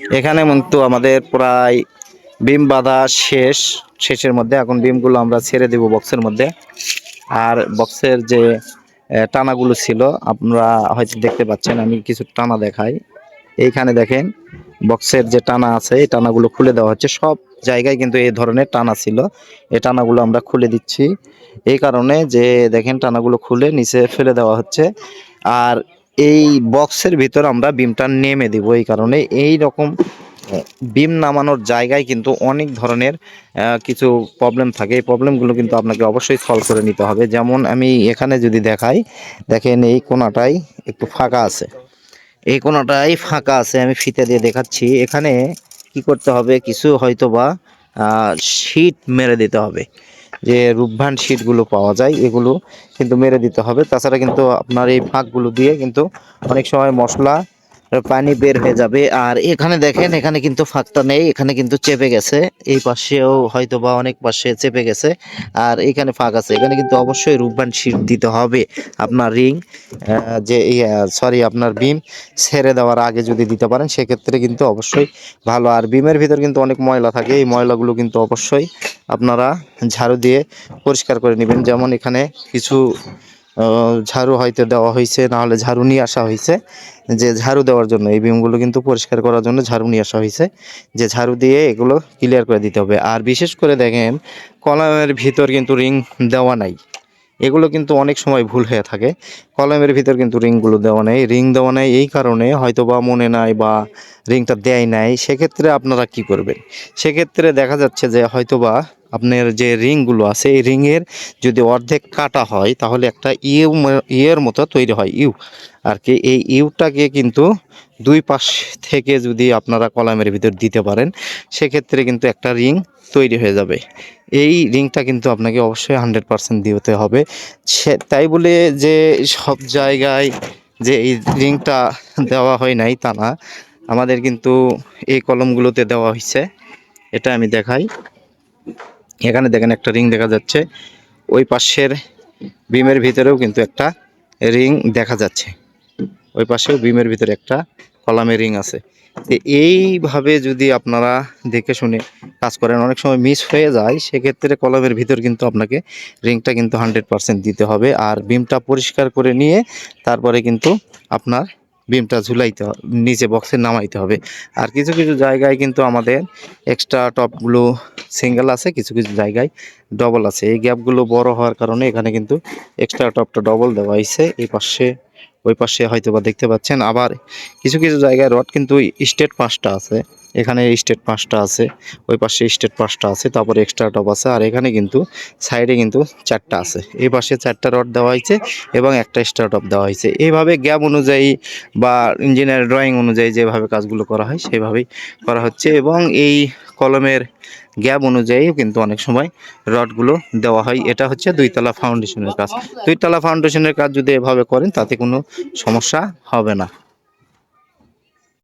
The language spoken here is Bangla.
এখানে কিন্তু আমাদের প্রায় বিম বাঁধা শেষ, শেষের মধ্যে এখন বিমগুলো আমরা ছেড়ে দেব বক্সের মধ্যে। আর বক্সের যে টানাগুলো ছিল, আপনারা হয়তো দেখতে পাচ্ছেন, আমি কিছু টানা দেখাই। এইখানে দেখেন বক্সের যে টানা আছে, এই টানাগুলো খুলে দেওয়া হচ্ছে। সব জায়গায় কিন্তু এই ধরনের টানা ছিল। এই টানাগুলো আমরা খুলে দিচ্ছি। এই কারণে যে, দেখেন, টানাগুলো খুলে নিচে ফেলে দেওয়া হচ্ছে। আর এই বক্সের ভিতর আমরা বিমটা নেমে দিব এই কারণে। এই রকম বিম নামানোর জায়গায় কিন্তু অনেক ধরনের কিছু প্রবলেম থাকে। এই প্রবলেমগুলো কিন্তু আপনাকে অবশ্যই সলভ করে নিতে হবে। যেমন আমি এখানে যদি দেখাই, দেখেন এই কোনাটাই একটু ফাঁকা আছে। এই কোনাটাই ফাঁকা আছে, আমি ফিতে দিয়ে দেখাচ্ছি। এখানে কি করতে হবে, কিছু হয়তো বা শীট মেরে দিতে হবে। যে রূপভান শীটগুলো পাওয়া যায়, এগুলো কিন্তু মেরে দিতে হবে। তাছাড়া কিন্তু আপনার এই ফাঁকগুলো দিয়ে কিন্তু অনেক সময় মশলা পানি বের হয়ে যাবে। আর এখানে দেখেন, এখানে কিন্তু ফাঁকটা নেই, এখানে কিন্তু চেপে গেছে। এই পাশেও হয়তো বা অনেক পাশে চেপে গেছে। আর এখানে ফাঁক আছে। এখানে কিন্তু অবশ্যই রূপবান শীট দিতে হবে। আপনার রিং যে সরি আপনার বিম ছেড়ে দেওয়ার আগে যদি দিতে পারেন, সেক্ষেত্রে কিন্তু অবশ্যই ভালো। আর বিমের ভিতর কিন্তু অনেক ময়লা থাকে। এই ময়লাগুলো কিন্তু অবশ্যই আপনারা ঝাড়ু দিয়ে পরিষ্কার করে নেবেন। যেমন এখানে কিছু ঝাড়ু হয়তো দেওয়া হয়েছে নাহলে ঝাড়ু নিয়ে আসা হয়েছে। যে ঝাড়ু দেওয়ার জন্য, এই বিমগুলো কিন্তু পরিষ্কার করার জন্য ঝাড়ু নিয়ে আসা হয়েছে। যে ঝাড়ু দিয়ে এগুলো ক্লিয়ার করে দিতে হবে। আর বিশেষ করে দেখেন, কলামের ভিতর কিন্তু রিং দেওয়া নাই। এগুলো কিন্তু অনেক সময় ভুল হয়ে থাকে। কলমের ভিতর কিন্তু রিংগুলো দেওয়া নেই। রিং দেওয়া নেই এই কারণে হয়তো বা মনে নাই বা রিংটা দেয় নাই। সেক্ষেত্রে আপনারা কি করবেন? সেক্ষেত্রে দেখা যাচ্ছে যে হয়তো বা আপনার যে রিংগুলো আছে, এই রিংয়ের যদি অর্ধেক কাটা হয়, তাহলে একটা ইউ ইয়ের মতো তৈরি হয়, ইউ। আর কি, এই ইউটাকে কিন্তু দুই পাশ থেকে যদি আপনারা কলামের ভিতর দিতে পারেন, সেক্ষেত্রে কিন্তু একটা রিং তৈরি হয়ে যাবে। এই রিংটা কিন্তু আপনাকে অবশ্যই হান্ড্রেড পারসেন্ট দিতে হবে। সে- তাই বলে যে সব জায়গায় যে এই রিংটা দেওয়া হয় নাই তা না। আমাদের কিন্তু এই কলমগুলোতে দেওয়া হয়েছে এটা আমি দেখাই। এখানে দেখেন একটা রিং দেখা যাচ্ছে। ওই পাশের বিমের ভিতরেও কিন্তু একটা রিং দেখা যাচ্ছে। ওই পাশেও বিমের ভিতরে একটা কলামের রিং আছে। তো এইভাবে যদি আপনারা দেখে শুনে কাজ করেন, অনেক সময় মিস হয়ে যায়, সেক্ষেত্রে কলমের ভিতর কিন্তু আপনাকে রিংটা কিন্তু হান্ড্রেড দিতে হবে। আর বিমটা পরিষ্কার করে নিয়ে তারপরে কিন্তু আপনার বিমটা ঝুলাইতে নিচে বক্সে নামাইতে হবে। আর কিছু কিছু জায়গায় কিন্তু আমাদের এক্সট্রা টপগুলো সিঙ্গেল আছে, কিছু কিছু জায়গায় ডবল আছে। এই গ্যাপগুলো বড় হওয়ার কারণে এখানে কিন্তু এক্সট্রা টপটা ডবল দেওয়া হয়েছে। এই পাশে, ওই পাশে হয়তো বা দেখতে পাচ্ছেন। আবার কিছু কিছু জায়গায় রড কিন্তু স্টেট পাঁচটা আছে। এখানে স্টেট পাঁচটা আছে, ওই পাশে স্টেট পাঁচটা আছে, তারপরে এক্সট্রা টপ আছে, আর এখানে কিন্তু সাইডে কিন্তু চারটা আছে। এই পাশে চারটা রড দেওয়া হয়েছে এবং একটা এক্সট্রা টপ দেওয়া হয়েছে। এইভাবে গ্যাপ অনুযায়ী বা ইঞ্জিনিয়ার ড্রয়িং অনুযায়ী যেভাবে কাজগুলো করা হয়, সেভাবেই করা হচ্ছে এবং এই কলমের গ্যাপ অনুযায়ীও কিন্তু অনেক সময় রডগুলো দেওয়া হয়। এটা হচ্ছে দুইতলা ফাউন্ডেশনের কাজ। দুইতলা ফাউন্ডেশনের কাজ যদি এভাবে করেন, তাতে কোনো সমস্যা হবে না।